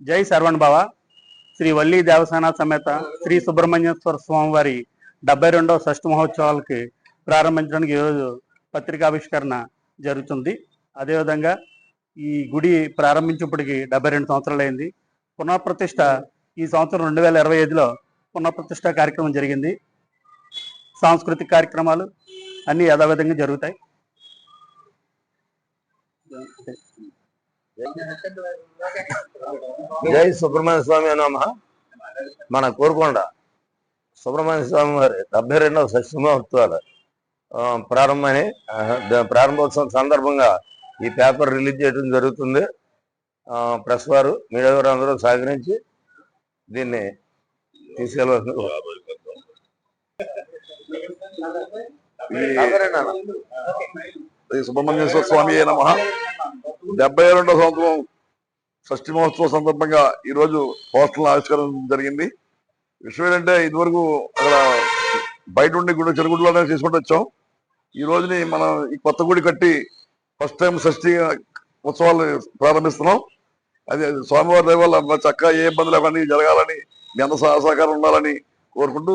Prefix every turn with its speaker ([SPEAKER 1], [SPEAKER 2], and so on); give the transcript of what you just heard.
[SPEAKER 1] జై శరవణ్ బావ. శ్రీ వల్లి దేవసేన సమేత శ్రీ సుబ్రహ్మణ్యేశ్వర స్వామి వారి డెబ్బై రెండవ షష్ఠ మహోత్సవాలకి ప్రారంభించడానికి ఈరోజు పత్రికావిష్కరణ జరుగుతుంది. అదేవిధంగా ఈ గుడి ప్రారంభించినప్పటికీ డెబ్బై రెండు సంవత్సరాలు అయింది పునఃప్రతిష్ఠ ఈ సంవత్సరం రెండు వేల ఇరవై ఐదులో పునఃప్రతిష్ట కార్యక్రమం జరిగింది. సాంస్కృతిక కార్యక్రమాలు అన్నీ యథావిధంగా జరుగుతాయి.
[SPEAKER 2] జై సుబ్రహ్మణ్య స్వామి నమ మన కోరుకొండ సుబ్రహ్మణ్య స్వామి వారి డెబ్బై రెండవ సత్యమహోత్సవాలు ప్రారంభమని ప్రారంభోత్సవం సందర్భంగా ఈ పేపర్ రిలీజ్ చేయడం జరుగుతుంది. ప్రెస్ వారు మీడియా వారు అందరూ సహకరించి దీన్ని తీసుకెళ్ళవలసింది
[SPEAKER 3] సుబ్రహ్మణ్యేశ్వర స్వామి నమ డెబ్బై రెండో సంవత్సరం షష్ఠి మహోత్సవం సందర్భంగా ఈరోజు రోజు ఆవిష్కరణ జరిగింది. విషయం ఏంటంటే ఇదివరకు అక్కడ బయట ఉండి గుడి చెరుగుడిలోనే చేసుకుంటూ వచ్చాం. ఈ రోజుని మనం ఈ కొత్త గుడి కట్టి ఫస్ట్ టైం షష్ఠి ఉత్సవాలు ప్రారంభిస్తున్నాం. అది స్వామివారి దేవాల చక్కగా ఏ ఇబ్బంది లేకుండా జరగాలని మీ అందరూ సహకారం ఉండాలని కోరుకుంటూ